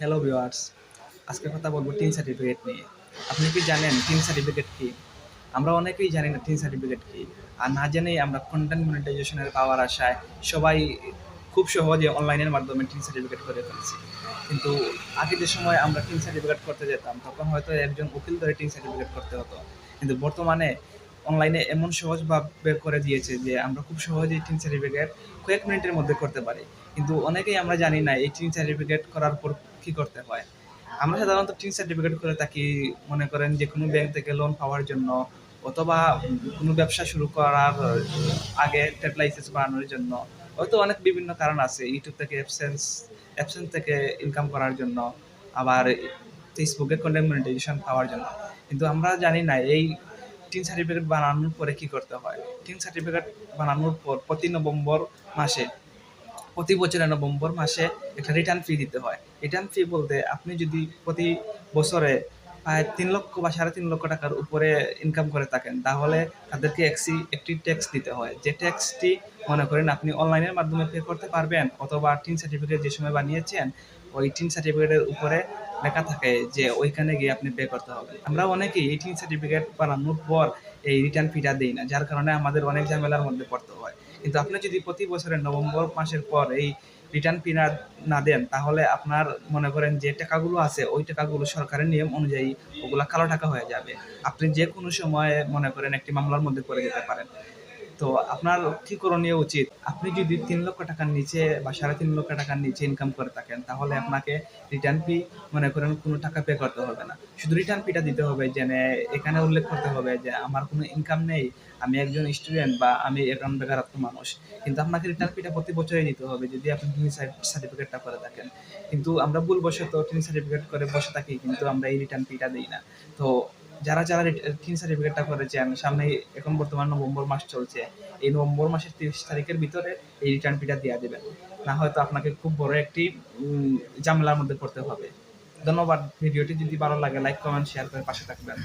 Hello viewers আজকে কথা বলব টিন সার্টিফিকেট নিয়ে। আপনি কি জানেন টিন সার্টিফিকেট কি? আমরা অনেকেই জানি না টিন সার্টিফিকেট কি। আর না জেনেই আমরা কন্টেন্ট মনিটাইজেশনের পাওয়ার আশায় সবাই খুব সহজে অনলাইনের মাধ্যমে টিন সার্টিফিকেট করে ফেলছি। কিন্তু আগে যে সময় আমরা টিন সার্টিফিকেট করতে যেতাম, তখন হয়তো একজন উকিল ধরে টিন সার্টিফিকেট করতে হতো। কিন্তু বর্তমানে অনলাইনে এমন সহজভাবে করে দিয়েছে যে আমরা খুব সহজেই টিন সার্টিফিকেট কয়েক মিনিটের মধ্যে করতে পারি। কিন্তু অনেকেই আমরা জানি না এই টিন সার্টিফিকেট করার পর কি করতে হয়। আমরা সাধারণত টিন সার্টিফিকেট করে থাকি, মনে করেন যে কোনো ব্যাংক থেকে লোন পাওয়ার জন্য অথবা কোনো ব্যবসা শুরু করার আগে ট্রেড লাইসেন্স বানানোর জন্য। হয়তো অনেক বিভিন্ন কারণ আছে ইউটিউব থেকে অ্যাবসেন্স অ্যাবসেন্স থেকে ইনকাম করার জন্য, আবার ফেসবুকে কন্টেন্ট মনিটাইজেশন পাওয়ার জন্য। কিন্তু আমরা জানি না এই টিন সার্টিফিকেট বানানোর পরে কি করতে হয়? টিন সার্টিফিকেট বানানোর পর প্রতি নভেম্বর মাসে, প্রতি বছরে নভেম্বর মাসে একটা রিটার্ন ফি দিতে হয়। রিটার্ন ফি বলতে আপনি যদি প্রতি বছরে প্রায় তিন লক্ষ বা সাড়ে তিন লক্ষ টাকার উপরে ইনকাম করে থাকেন, তাহলে তাদেরকে একসি, একটি ট্যাক্স দিতে হয়। যে ট্যাক্সটি মনে করেন আপনি অনলাইনের মাধ্যমে পে করতে পারবেন, অথবা টিন সার্টিফিকেট যে সময় বানিয়েছেন, ওই টিন সার্টিফিকেটের উপরে লেখা থাকে যে ওইখানে গিয়ে আপনি পে করতে হবে। আমরা অনেকেই এই টিন সার্টিফিকেট বানানোর পর এই রিটার্ন ফিটা দিই না, যার কারণে আমাদের অনেক ঝামেলার মধ্যে পড়তে হয়। কিন্তু আপনি যদি প্রতি বছরের নভেম্বর মাসের পর এই রিটার্ন ফি না না দেন, তাহলে আপনার মনে করেন যে টাকাগুলো আছে, ওই টাকাগুলো সরকারের নিয়ম অনুযায়ী ওগুলা কালো টাকা হয়ে যাবে। আপনি যে কোনো সময়ে মনে করেন একটি মামলার মধ্যে পড়ে যেতে পারেন। তো আপনার কি করণীয় উচিত? আপনি যদি তিন লক্ষ টাকার নিচে বা সাড়ে তিন লক্ষ টাকার নিচে ইনকাম করে থাকেন, তাহলে আপনাকে রিটার্ন ফি মনে করেন কোনো টাকা পে করতে হবে না। শুধু রিটার্ন ফিটা দিতে হবে যে এখানে উল্লেখ করতে হবে যে আমার কোনো ইনকাম নেই, আমি একজন স্টুডেন্ট বা আমি একজন বেকারত্ব মানুষ। কিন্তু আপনাকে রিটার্ন ফিটা প্রতি বছরই দিতে হবে, যদি আপনি টিন সার্টিফিকেটটা করে থাকেন। কিন্তু আমরা ভুলবশত টিন সার্টিফিকেট করে বসে থাকি, কিন্তু আমরা এই রিটার্ন ফিটা দিই না। তো যারা যারা টিন সার্টিফিকেটটা করেছেন, সামনে এখন বর্তমান নভেম্বর মাস চলছে, এই নভেম্বর মাসের তিরিশ তারিখের ভিতরে এই রিটার্ন ফিটা দেওয়া দেবেন। না হয়তো আপনাকে খুব বড় একটি ঝামেলার মধ্যে পড়তে হবে। ধন্যবাদ, ভিডিওটি যদি ভালো লাগে লাইক কমেন্ট শেয়ার করে পাশে থাকবেন।